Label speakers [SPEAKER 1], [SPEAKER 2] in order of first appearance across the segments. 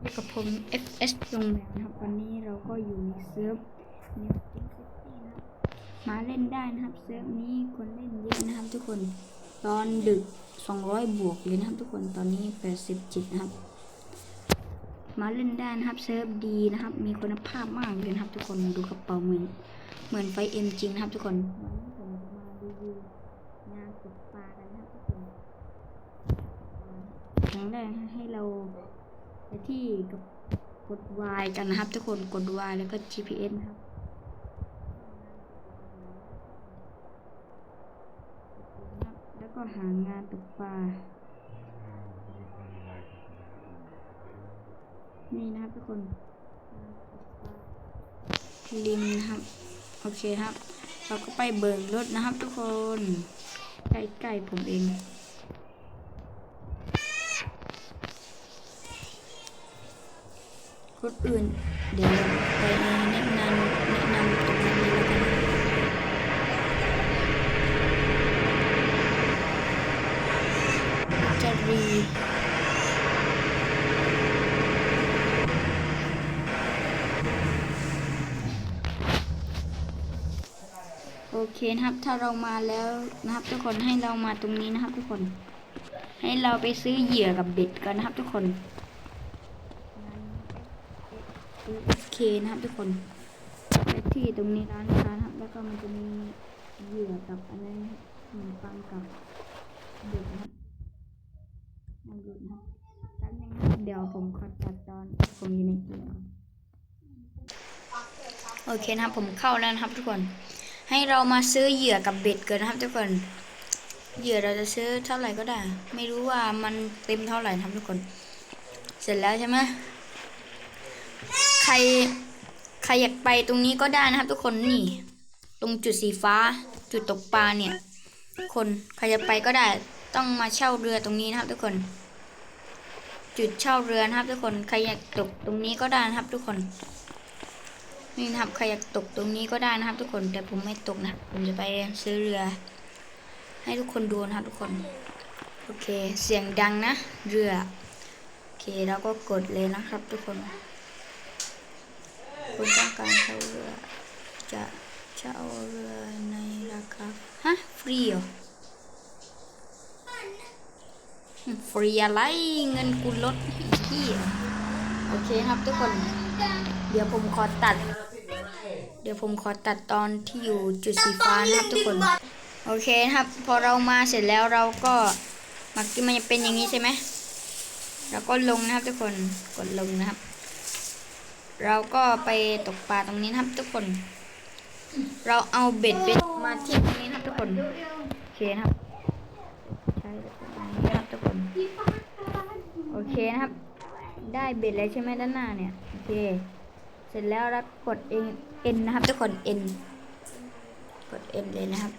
[SPEAKER 1] อยู่กับผม FS โรงแรมนะครับ วันนี้เราก็อยู่ในเซิร์ฟเนฟติ้งซิตี้นะครับ มาเล่นได้นะครับ เซิร์ฟนี้คนเล่นเยอะนะครับ ทุกคน ตอนดึก 200 บวกเลยนะครับ ทุกคน ตอนนี้87นะครับ มาเล่นได้นะครับ เซิร์ฟดีนะครับ มีคุณภาพมากเลยนะครับ ทุกคน ดูกระเป๋าเหมือนเหมือนไฟเอ็มจริงนะครับ ทุกคน วันนี้ผมจะมารีวิวงานตกปลากันนะครับทุกคนครั้งแรกให้เรา ไปที่กับกด Y กันนะครับ ทุกคนกด Y แล้วก็ GPS นะครับแล้วก็หางานตกปลานี่นะครับทุกคนริมนะครับ โอเคครับ เราก็ไปเบิกรถนะครับทุกคน ใกล้ๆผมเอง คนอื่น เดี๋ยวไปแนะนำแนะนำตรงนั้แล้วกันจะรีโอเคนะครับ ถ้าเรามาแล้วนะครับ ทุกคนให้เรามาตรงนี้นะครับ ทุกคน ให้เราไปซื้อเหยื่อกับเบ็ดกันนะครับ ทุกคน เคนะครับทุกคนไปที่ตรงนี้ร้านค้านะครับ แล้วก็มันจะมีเหยื่อกับอะไรนะครับขนมปังกับเด็กนะครับมาดูนะครับแป๊บนึงเดี๋ยวผมขอตัดตอนผมอยู่ในเกมโอเคนะครับผมเข้าแล้วนะครับทุกคน ให้เรามาซื้อเหยื่อกับเบ็ดกันนะครับ ทุกคนเหยื่อเราจะซื้อเท่าไหร่ก็ได้ ไม่รู้ว่ามันเต็มเท่าไหร่นะครับทุกคน เสร็จแล้วใช่ไหม รใครอยากไปตรงนี้ก็ได้นะครับทุกคนนี่ ตรงจุดสีฟ้า จุดตกปลาเนี่ย คนใครจะไปก็ได้ต้องมาเช่าเรือตรงนี้นะครับทุกคน จุดเช่าเรือนะครับ ทุกคนใครอยากตกตรงนี้ก็ได้นะครับ ทุกคนนี่นะครับใครอยากตกตรงนี้ก็ได้นะครับ ทุกคนแต่ผมไม่ตกนะผมจะไปซื้อเรือ ให้ทุกคนดูนะครับ ทุกคนโอเค เสียงดังนะ เรือโอเคแล้วก็กดเลยนะครับ ทุกคน คุณต้องการเช่าเรือ จะเช่าเรือในราคาฮะฟรีเหรอฟรีอะไรเงินกูลดที่โอเคครับทุกคน เดี๋ยวผมขอตัด เดี๋ยวผมขอตัดตอนที่อยู่จุดสีฟ้านะครับทุกคน โอเคครับ พอเรามาเสร็จแล้วเราก็มักที่มันจะเป็นอย่างนี้ใช่ไหมเราก็ลงนะครับทุกคนกดลงนะครับ เราก็ไปตกปลาตรงนี้นะครับ ทุกคน เราเอาเบ็ดเบ็ดมาที่ตรงนี้นะครับทุกคนโอเคนะครับใช่ตรงนี้นะครับทุกคนโอเคนะครับ ได้เบ็ดแล้วใช่ไหมด้านหน้าเนี่ยโอเค เสร็จแล้วเรากดเองเอ็นนะครับ ทุกคนเอ็นกดเอ็นเลยนะครับ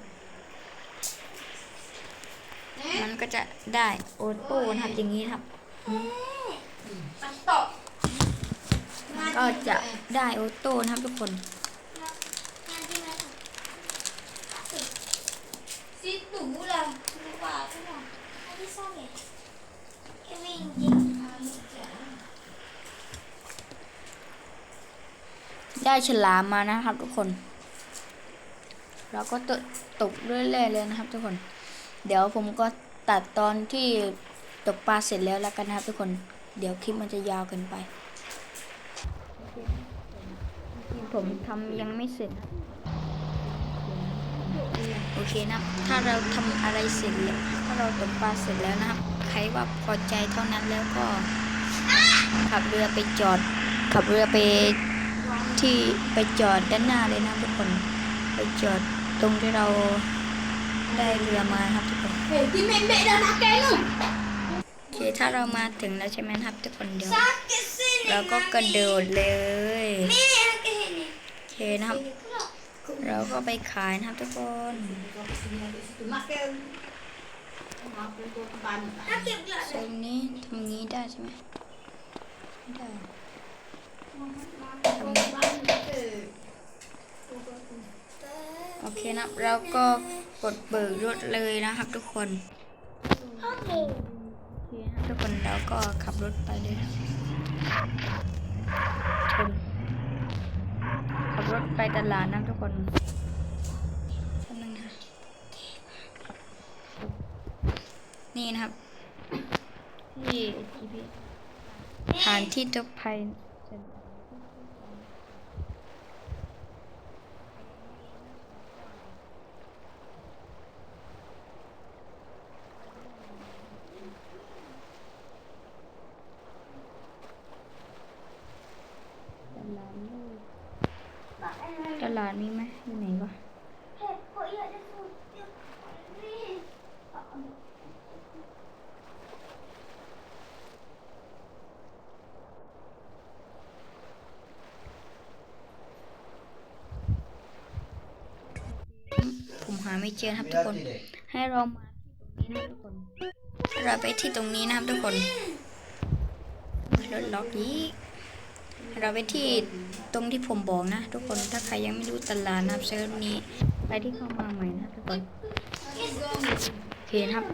[SPEAKER 1] มันก็จะได้โอโต้นะครับอย่างนี้นะครับมันตก็จะได้โอโต้นะครับทุกคน
[SPEAKER 2] ซิดหนูล่ะหนูว่าใช่ไหมไม่ใช่แค่วิ่งจริง
[SPEAKER 1] ได้ฉลามมานะครับทุกคน เราก็ตตกเรื่อยๆเลยนะครับทุกคน เดี๋ยวผมก็ตัดตอนที่ตกปลาเสร็จแล้วแล้วกันนะครับทุกคน เดี๋ยวคลิปมันจะยาวเกินไป ผมทำยังไม่เสร็จนะโอเคนะครับถ้าเราทำอะไรเสร็จแล้วถ้าเราตกปลาเสร็จแล้วนะครับ ใครว่าพอใจเท่านั้นแล้วก็ขับเรือไปจอด ขับเรือไปที่ไปจอดด้านหน้าเลยนะทุกคน ไปจอดตรงที่เราได้เรือมานะครับทุกคน
[SPEAKER 2] เฮ้ยที่เมนเบดนะแกนู่น
[SPEAKER 1] โอเคถ้าเรามาถึงแล้วใช่ไหมครับทุกคนเดี๋ยว
[SPEAKER 2] ซักเกสิน
[SPEAKER 1] เราก็กระโดดเลย
[SPEAKER 2] นี่แกเห็น
[SPEAKER 1] โอ เคนะครับ เราก็ไปขายนะครับทุกคน
[SPEAKER 2] มาเกลถ้าเก็บเลย
[SPEAKER 1] ตรงนี้ทำงี้ได้ใช่ไหมไม่ได้ทำโอเคนะเราก็กดเบิกรถเลยนะครับทุกคน
[SPEAKER 2] โอเค
[SPEAKER 1] ทุกคนเราก็ขับรถไปเลยนะชน รถไปตลาดนะทุกคนแป๊บนึงนะนี่นะครับที่ GPS ฐานที่ตกภัยตลาดนี่
[SPEAKER 2] บอกได้ไหม
[SPEAKER 1] ตลาดมีไหมอยู่ไหนวะ
[SPEAKER 2] เห็ดโคเยอะที่สุดนี่เอาเอา
[SPEAKER 1] ผมหาไม่เจอครับทุกคน ให้เรามาที่ตรงนี้นะทุกคน เราไปที่ตรงนี้นะครับทุกคนรถล็อกนี้ เราไปที่ตรงที่ผมบอกนะ ทุกคนถ้าใครยังไม่รู้ตลาดนะครับเซิร์ฟนี้ไปที่เข้ามาใหม่นะทุกคนโอเคนะครับ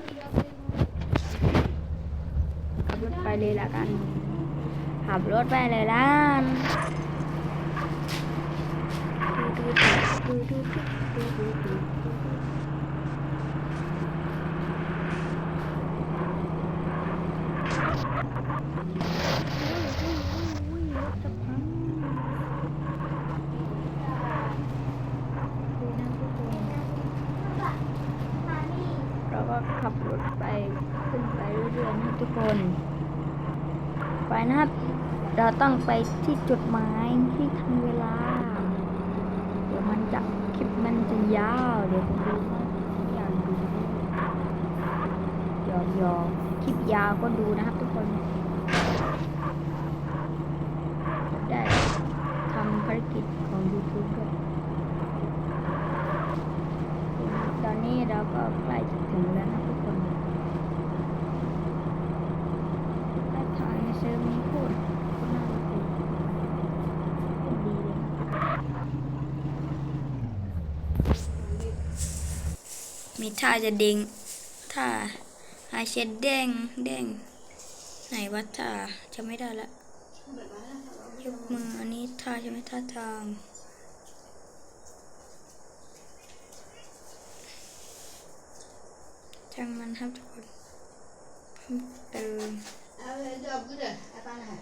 [SPEAKER 1] ขับรถไปเลยละกันขับรถไปเลยละกันดูดูดูดูดูดูดูรถจะพังดูนะทุกคน
[SPEAKER 2] มานี่
[SPEAKER 1] เราก็ขับรถไปขึ้นไปเรื่อยๆนะครับ ทุกคน ไปนะครับ เราต้องไปที่จุดหมายที่ทันเวลา เดี๋ยวมันจะคลิปมันจะยาว เดี๋ยวผมดูอย่ากดูหยอกหยอกคลิปยาวก็ดูนะครับทุกคน ได้ทำภารกิจของ YouTube ด้วยตอนนี้เราก็ใกล้จะถึงแล้วนะทุกคนถ้าทางในเซิร์ฟนี้พูดก็น่ารักดีพูดดีเลยนะ มีท่าจะเด้งท่าหาเช็ดเด้งเด้งไหนวัดท่าจะไม่ได้ละยกมืออันนี้ท่าใช่ไหมท่าทางช่างมันครับทุกคนเพิ่มเติม
[SPEAKER 2] เอาเลยจบกูเด้อไอ้ป้าน่ะ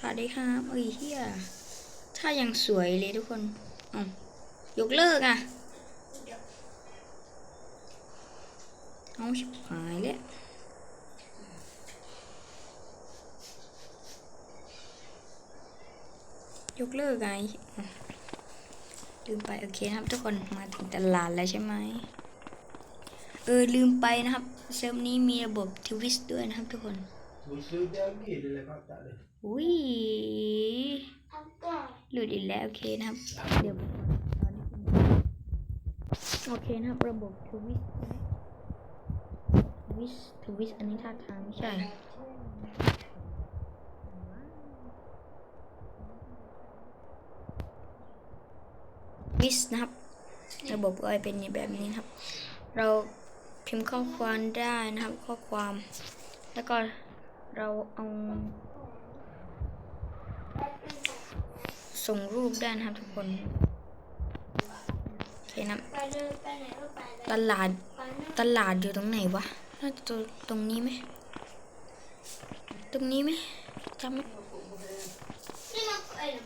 [SPEAKER 1] สวัส ดีครับเอ้ยเฮียถ้ายังสวยเลยทุกคนอ๋อยกเลิกอะเอาชิบหายแล้วยกเลิกไงลืมไปโอเคนะครับ ทุกคนมาถึงตลาดแล้วใช่ไหมเออลืมไปนะครับ เซิร์ฟนี้มีระบบทวิสด้วยนะครับทุกคน อุ้ย
[SPEAKER 2] เอาก่อน
[SPEAKER 1] หลุดอีกแล้วโอเคนะครับ เดี๋ยวตอนนี้โอเคนะครับ ระบบทวิสทวิสทวิสอันนี้ท่าทางไม่ใช่วิสนะครับ ระบบก็จะเป็นแบบนี้นครับ เราพิมพ์ข้อความได้นะครับ ข้อความแล้วก็ เราเอา ส่งรูปได้นะครับทุกคนโอเคนะครับ
[SPEAKER 2] ไปเลยไปไหนก็ไปเลย
[SPEAKER 1] ตลาดตลาดอยู่ตรงไหนวะน่าจะตรงตรงนี้ไหมตรงนี้ไหมจำไม่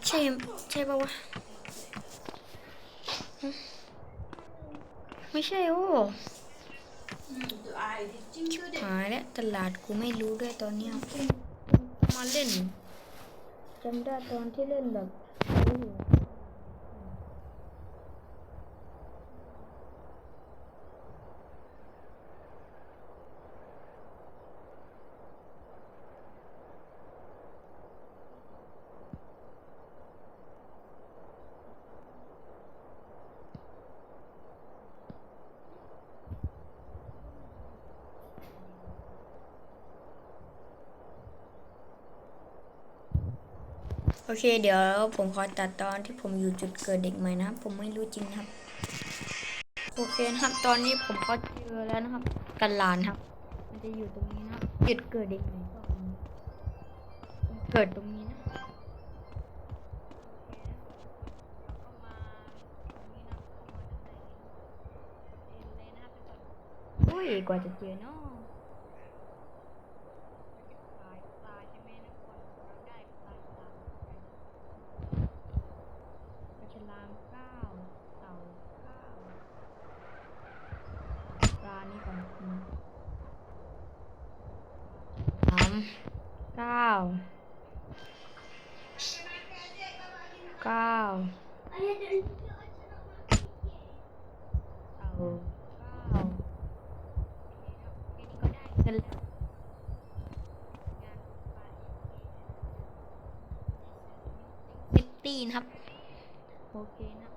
[SPEAKER 1] ใช่ใช่ปะวะไม่ใช่โอ้ หายแล้วตลาดกูไม่รู้ด้วยตอนเนี้ยมาเล่นจำได้ตอนที่เล่นแบบโอ้โห โอเค เดี๋ยวผมขอตัดตอนที่ผมอยู่จุดเกิดเด็กใหม่นะครับ ผมไม่รู้จริงนะครับ โอเคนะครับ ตอนนี้ผมก็เจอแล้วนะครับ กันลานครับ มันจะอยู่ตรงนี้นะครับ จุดเกิดเด็กไหนก็ตรงนี้เกิดตรงนี้นะอุ้ยกว่าจะเจอเนาะ เก้าเก้าเงินแล้วซิตี้นะครับ โอ
[SPEAKER 2] เค
[SPEAKER 1] นะ